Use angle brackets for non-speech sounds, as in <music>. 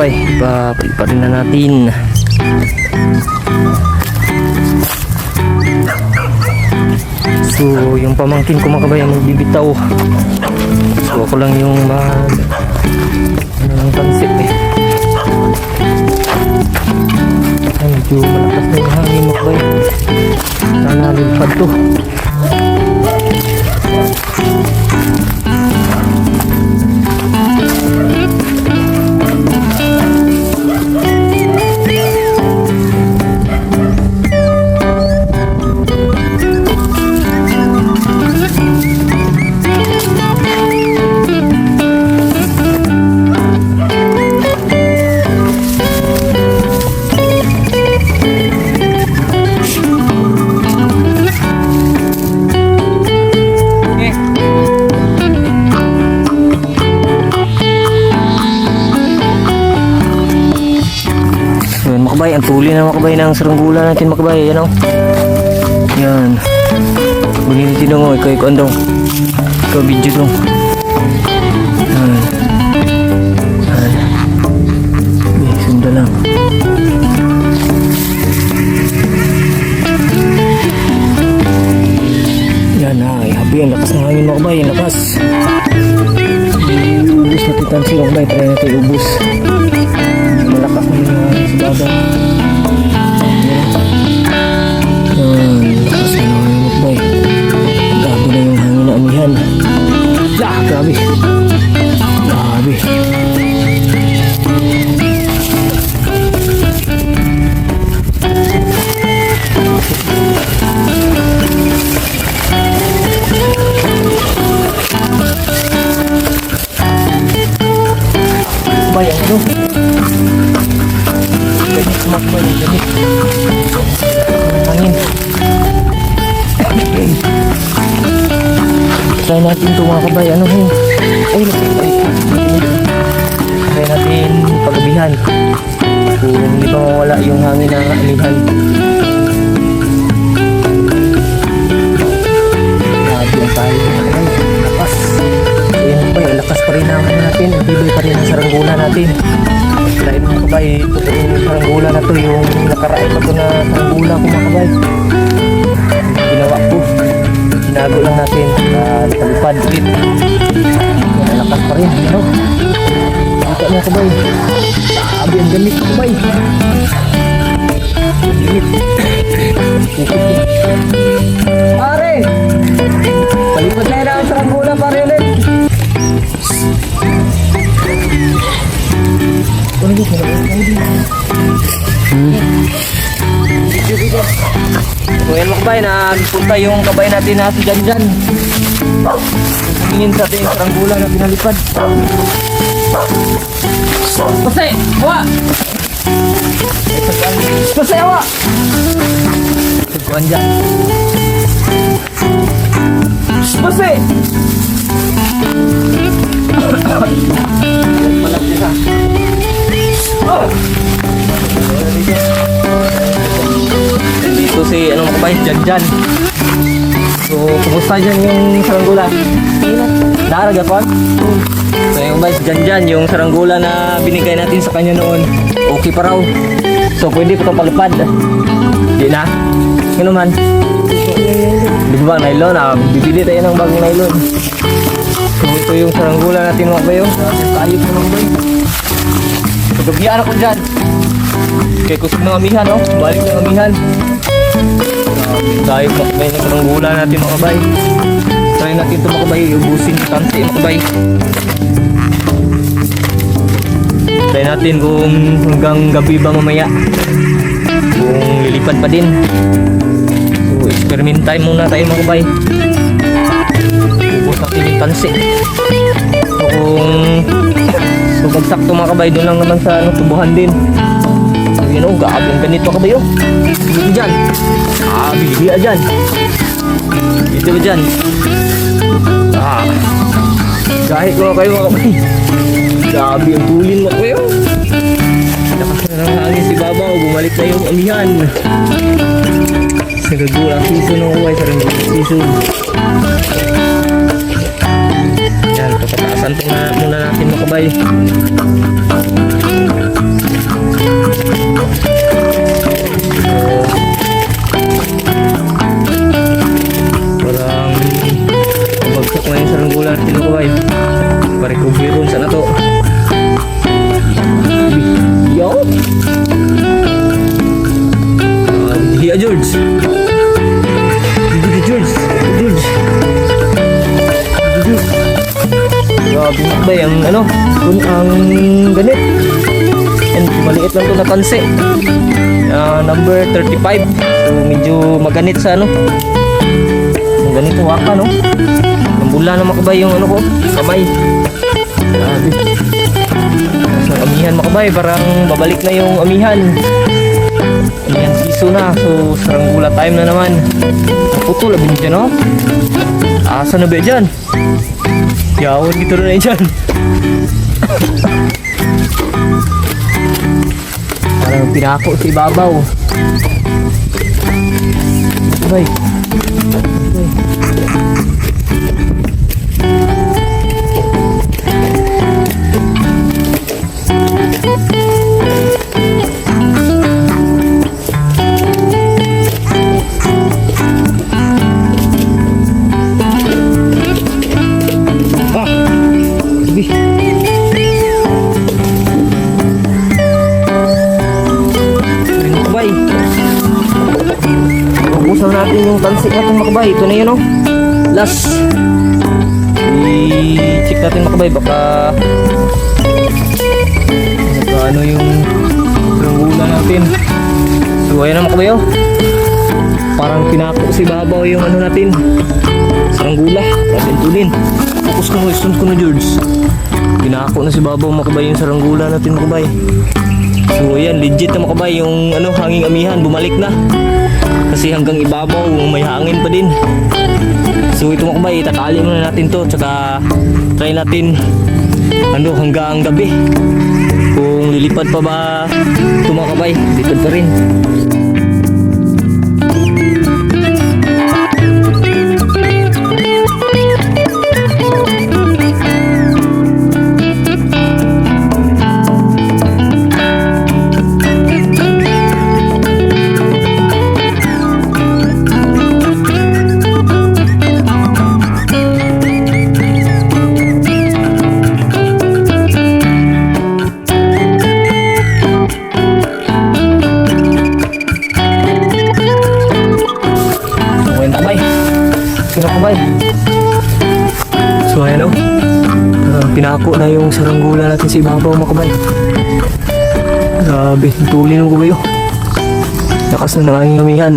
kabay. Papaliparin na natin. So, yung pamangkin ko mga kabay magbibitaw. So, ako lang yung mag... Ano ng pansit eh. Ay, medyo malakas na yung hangin mga kabay. Sana lilipad to. Tuli na makabay ng saranggula natin makabay, yan o. Yan. Bunyin tinong o, ikaw ikaw andong. Ikaw video dong. Yan. Yan. Okay, sunda. Yan na, habi ang lakas ng hangin makabay, ang lakas. Ubus na titansi makabay, try natin ubus malakas na yung hangin grabe. Grabe. Bayang ano? Ganit sumakbay ng ganit. Try natin ito mga kabay. Ano yun? Ay, ay, Try natin pagabihan. Kung hindi pa mawala yung hangin na amihan. Grabe ang yung lakas pa rin ang ano natin. Tibay pa rin ang saranggula natin. Dahil mga kabay, ito yung saranggula na to, yung nakaraay pa na saranggula ko mga kabay. Ginawa ko. Sinago lang natin na palipad ulit. Yan, lakas pa rin. Ano? Kita mga kabay. Sabi ang gamit kabay. Gamit. Pare! Palipad na yun ang saranggula pare ulit. Ano ba? Mga kabay, nagpunta yung kabay natin na si Janjan. Tumingin sa ating saranggula na pinalipad. Kasi, hawa! Kasi, hawa! Tagpuan dyan. Kasi! Malag din ha. Oh! Dito si ano mga kabay, Jan Jan. So, kumusta dyan yung saranggula? Naraga pa? So, yung guys, Jan Jan, yung saranggula na binigay natin sa kanya noon, okay pa raw. So, pwede pa ito palipad. Di na? Ano man? Di ba bang nylon? Ah, bibili tayo ng bagong nylon. So, ito yung saranggula natin mga. Tayo po ng bay. So, gabihan ako dyan. Kaya kusog ng amihan, no? Balik ng amihan. Tayo mga kabay ng saranggula natin mga kabay. Try natin ito mga kabay. Ubusin yung tansi mga kabay. Try natin kung hanggang gabi ba mamaya. Kung lilipad pa din. So, experiment time muna tayo mga kabay. Ubus natin yung tansi. So, kung so, pag sakto mga kabay, doon lang naman sa ano, tubuhan din. So, yun o, gabi ang ganito kabay o. Dito dyan. Ah, biliya dyan. Dito ba dyan? Ah. Kahit ko kayo mga kabay. Grabe ang tulin mo kayo. Lakas na ng hangin si Babaw. Bumalik na yung amihan. Sa gagura season ng kuway sa rin season. Yan, papataasan na muna natin mga kabay. Parang pabagsak na yung saranggulan at tinukaway. Parecovery room. Sana to? Yo! Uh, Hiya George! George! George! George! Grabe ba yung ano? Kung ang ganit. Maliit lang to na tansi. Ah, number 35. So medyo maganit sa ano. Ang ganito waka no. Nambula na makabay yung ano ko, kamay. Grabe. Sa amihan makabay, parang babalik na yung amihan. Amihan siso na. So saranggula time na naman. Putol abin dyan no. Asa na ba dyan? Yawon na na dyan. <laughs> Parang pinako sa ibabaw. Bay. Ubusan natin yung tansik natin makabay. Ito na yun oh. Last. I-check natin makabay. Baka ano yung ranggula natin. So ayan na makabay oh. Parang pinako si babaw yung ano natin. Saranggula. Natin tulin. Focus ko. Stunt ko na George. Pinako na si babaw makabay yung saranggula natin makabay. So ayan, legit na makabay yung ano, hanging amihan, bumalik na. Kasi hanggang ibabaw, may hangin pa din. So ito makabay, itatali muna natin to. Tsaka try natin ano, hanggang gabi. Kung lilipad pa ba ito makabay, lipad pa rin. Pinako na yung saranggula natin sa ibabaw mga kabay. Grabe, tulin mo kabay o. Lakas na ng aming amihan.